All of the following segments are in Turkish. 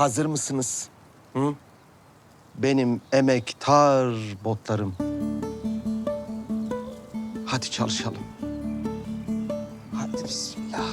Hazır mısınız? Hı? Benim emektar botlarım. Hadi çalışalım. Hadi bismillah.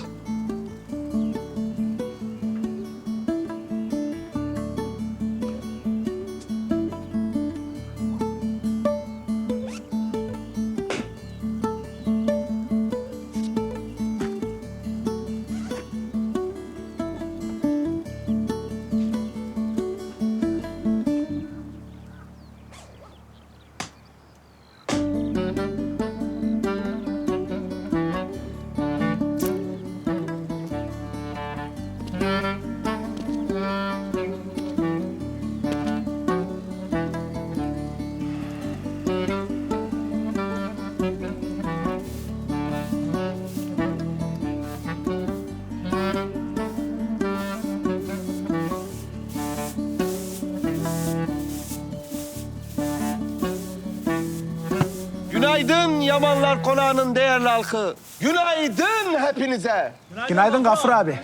Günaydın Yamanlar Konağı'nın değerli halkı. Günaydın hepinize. Günaydın Gafur abi.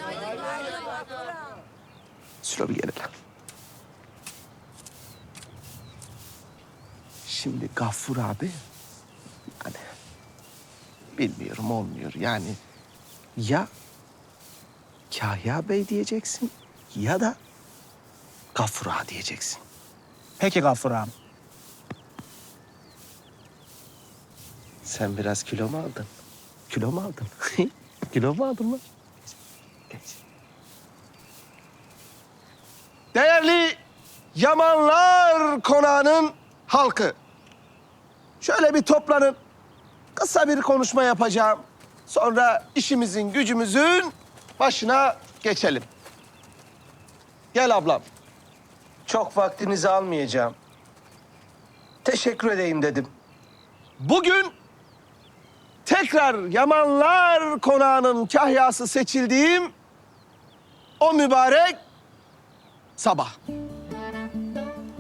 Şöyle bir gelelim. Şimdi Gaffur abi hani bilmiyorum olmuyor yani ya Kahya Bey diyeceksin ya da Gaffur ağa diyeceksin. Peki Gafur ağam. Sen biraz kilo mu aldın? Kilo mu aldın? kilo mu aldın mı? Değerli Yamanlar Konağı'nın halkı. Şöyle bir toplanın. Kısa bir konuşma yapacağım. Sonra işimizin gücümüzün başına geçelim. Gel ablam. Çok vaktinizi almayacağım. Teşekkür edeyim dedim. Bugün tekrar Yamanlar Konağı'nın kahyası seçildiğim o mübarek sabah.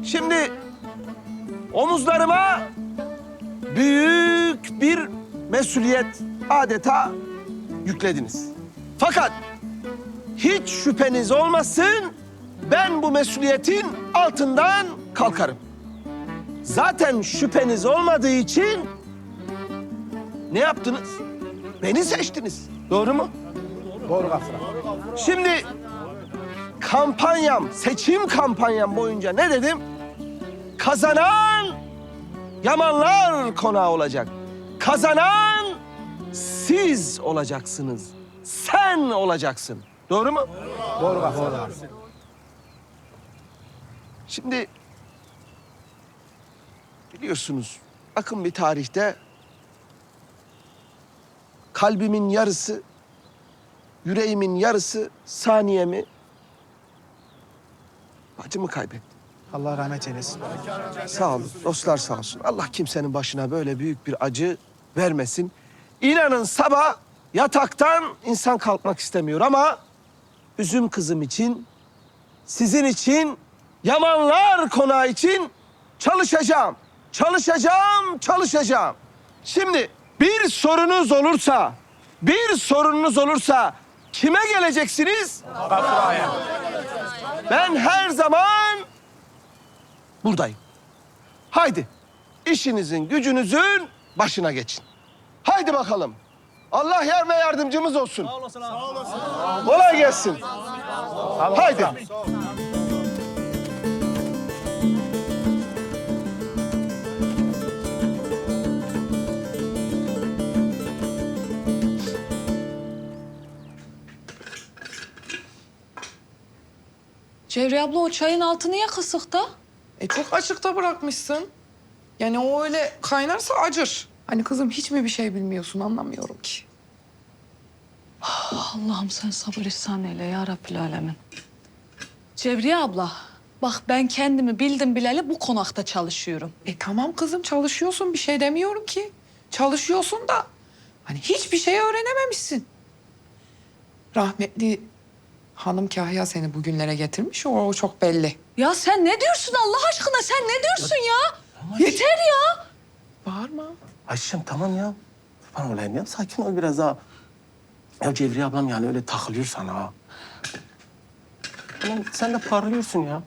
Şimdi omuzlarıma büyük bir mesuliyet adeta yüklediniz. Fakat hiç şüpheniz olmasın ben bu mesuliyetin altından kalkarım. Zaten şüpheniz olmadığı için ne yaptınız? Beni seçtiniz. Doğru mu? Doğru Gafur ağam. Şimdi kampanyam, seçim kampanyam boyunca ne dedim? Kazanan Yamanlar konağı olacak. Kazanan siz olacaksınız. Sen olacaksın. Doğru mu? Doğru Gafur ağam. Şimdi biliyorsunuz akın bir tarihte kalbimin yarısı, yüreğimin yarısı saniyemi bacımı kaybettim. Allah rahmet eylesin. Sağ olun, dostlar sağ olsun. Allah kimsenin başına böyle büyük bir acı vermesin. İnanın sabah yataktan insan kalkmak istemiyor ama üzüm kızım için, sizin için, Yamanlar konağı için çalışacağım. Çalışacağım, çalışacağım. Şimdi bir sorunuz olursa, bir sorununuz olursa kime geleceksiniz? Gafur ağam. Ben her zaman buradayım. Haydi işinizin gücünüzün başına geçin. Haydi bakalım. Allah yar ve yardımcımız olsun. Sağ olasın Kolay gelsin. Haydi. Cevriye abla o çayın altı niye kısık da? E çok açıkta bırakmışsın. Yani o öyle kaynarsa acır. Hani kızım hiç mi bir şey bilmiyorsun anlamıyorum ki. Allah'ım sen sabır ihsan eyle ya Rabbil Alemin. Cevriye abla bak ben kendimi bildim bileli bu konakta çalışıyorum. E tamam kızım çalışıyorsun bir şey demiyorum ki. Çalışıyorsun da hani hiçbir şey öğrenememişsin. Rahmetli hanım Kahya seni bugünlere getirmiş o, o çok belli. Ya sen ne diyorsun Allah aşkına sen ne diyorsun ya? Yeter ya. Bağırma. Ayşem tamam ya. Kurban olayım ya. Sakin ol biraz daha. Ya Cevriye ablam yani öyle takılıyor sana ha. Sen de parlıyorsun ya.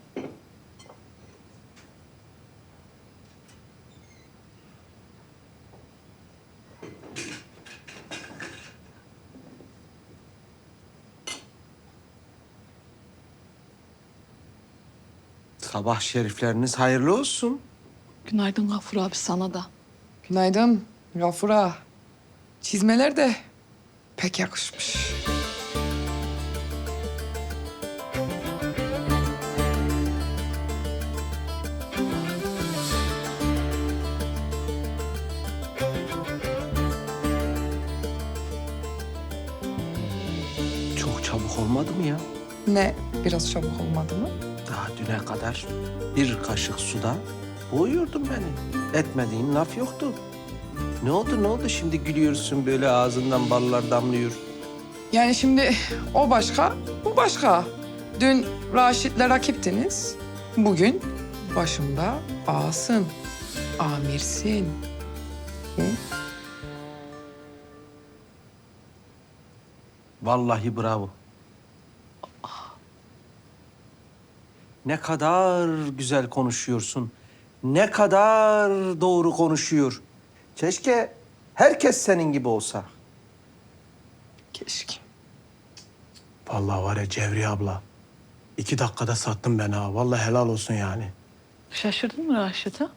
Sabah şerifleriniz hayırlı olsun. Günaydın Gafur abi sana da. Günaydın Gafura. Çizmeler de pek yakışmış. Çok çabuk olmadı mı ya? Ne biraz çabuk olmadı mı? Daha düne kadar bir kaşık suda boğuyordun beni. Etmediğin laf yoktu. Ne oldu ne oldu şimdi gülüyorsun böyle ağzından ballar damlıyor. Yani şimdi o başka, bu başka. Dün Raşit'le rakiptiniz. Bugün başımda ağasın, amirsin. Vallahi bravo. Ne kadar güzel konuşuyorsun. Ne kadar doğru konuşuyor. Keşke herkes senin gibi olsa. Keşke. Vallahi var ya Cevriye abla. iki dakikada sattım ben ha. Vallahi helal olsun yani. Şaşırdın mı Raşit ha?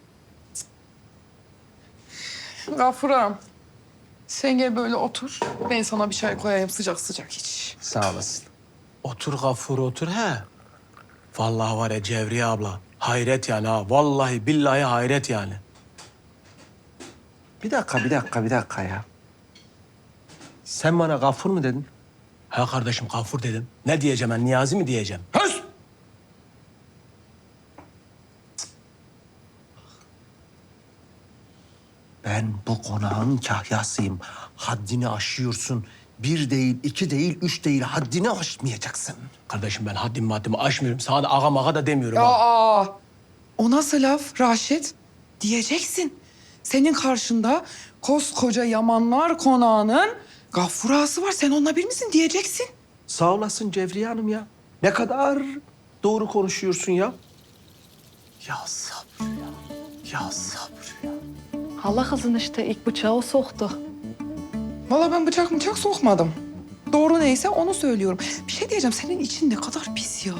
Gafuram, sen gel böyle otur. Ben sana bir çay koyayım sıcak sıcak iç. Sağ olasın. Otur Gafur otur he. Vallahi var ya Cevriye abla. Hayret yani ha. Vallahi billahi hayret yani. Bir dakika, bir dakika, bir dakika ya. Sen bana gafur mu dedin? Ha kardeşim Gafur dedim. Ne diyeceğim ben? Niyazi mi diyeceğim? Höz! Ben bu konağın kahyasıyım. Haddini aşıyorsun. Bir değil, iki değil, üç değil. Haddini aşmayacaksın. Kardeşim ben haddim maddimi aşmıyorum. Sana da aga maga da demiyorum ha. Aa, o nasıl laf Raşit? Diyeceksin. Senin karşında koskoca Yamanlar konağının gaffurası var. Sen onunla bir misin diyeceksin. Sağ olasın Cevriye Hanım ya. Ne kadar doğru konuşuyorsun ya. Ya sabır ya. Ya sabır ya. Allah kızın işte ilk bıçağı o soktu. Vallahi ben bıçak bıçak sokmadım. Doğru neyse onu söylüyorum. Bir şey diyeceğim. Senin için ne kadar pis ya.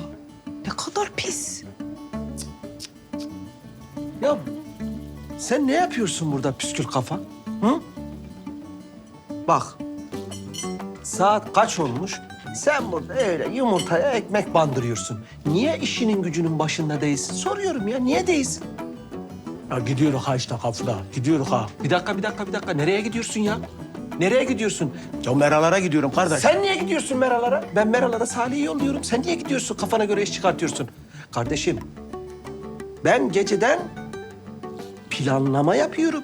Ne kadar pis. Ya sen ne yapıyorsun burada püskül kafa? Hı? Bak. Saat kaç olmuş? Sen burada öyle yumurtaya ekmek bandırıyorsun. Niye işinin gücünün başında değilsin? Soruyorum ya niye değilsin? Ya gidiyoruz ha işte Gafur'a. Gidiyoruz ha. Bir dakika, bir dakika, bir dakika. Nereye gidiyorsun ya? Nereye gidiyorsun? Ya meralara gidiyorum kardeş. Sen niye gidiyorsun Meralara? Ben Meralara Salih'i yolluyorum. Sen niye gidiyorsun? Kafana göre iş çıkartıyorsun. Kardeşim, ben geceden planlama yapıyorum.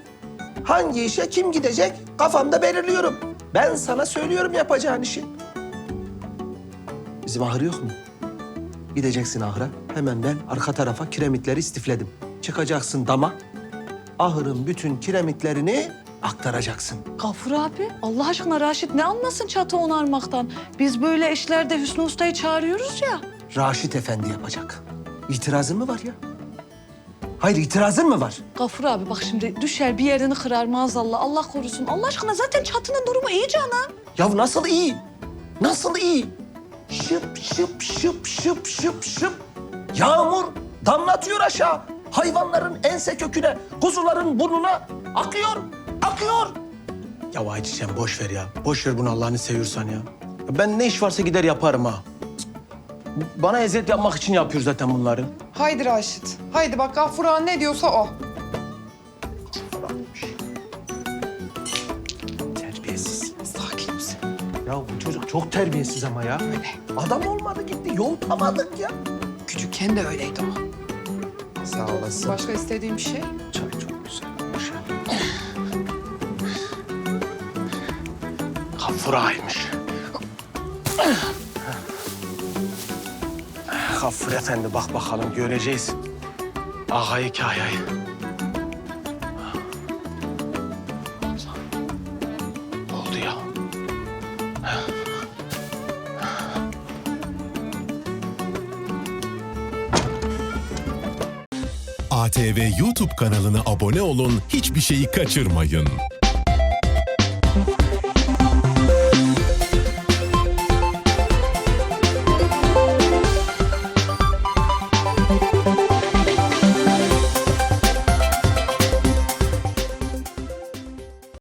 Hangi işe kim gidecek kafamda belirliyorum. Ben sana söylüyorum yapacağın işi. Bizim ahır yok mu? Gideceksin ahıra. Hemen ben arka tarafa kiremitleri istifledim. Çıkacaksın dama. Ahırın bütün kiremitlerini aktaracaksın. Gafur abi Allah aşkına Raşit ne anlasın çatı onarmaktan? Biz böyle işlerde Hüsnü Usta'yı çağırıyoruz ya. Raşit Efendi yapacak. İtirazın mı var ya? Hayır itirazın mı var? Gafur abi bak şimdi düşer bir yerini kırar maazallah Allah korusun. Allah aşkına zaten çatının durumu iyi cana. Ya nasıl iyi? Nasıl iyi? Şıp şıp şıp şıp şıp şıp. Yağmur damlatıyor aşağı. Hayvanların ense köküne, kuzuların burnuna akıyor, akıyor. Ya Hacı sen boş ver ya. Boş ver bunu Allah'ını seviyorsan ya. Ya Ben ne iş varsa gider yaparım ha. Bana eziyet yapmak için yapıyor zaten bunları. Haydi Raşit. Haydi bak gaffura ne diyorsa o. Terbiyesiz. Sakin misin? Ya bu çocuk çok terbiyesiz ama ya. Adam olmadı gitti, yontamadık ya. Küçükken de öyleydi o. Sağ olasın. Başka istediğin bir şey? Gafura'ymış. Gafur efendi bak bakalım göreceğiz. Ağayı kayayı. Oldu ya. ATV YouTube kanalına abone olun, hiçbir şeyi kaçırmayın.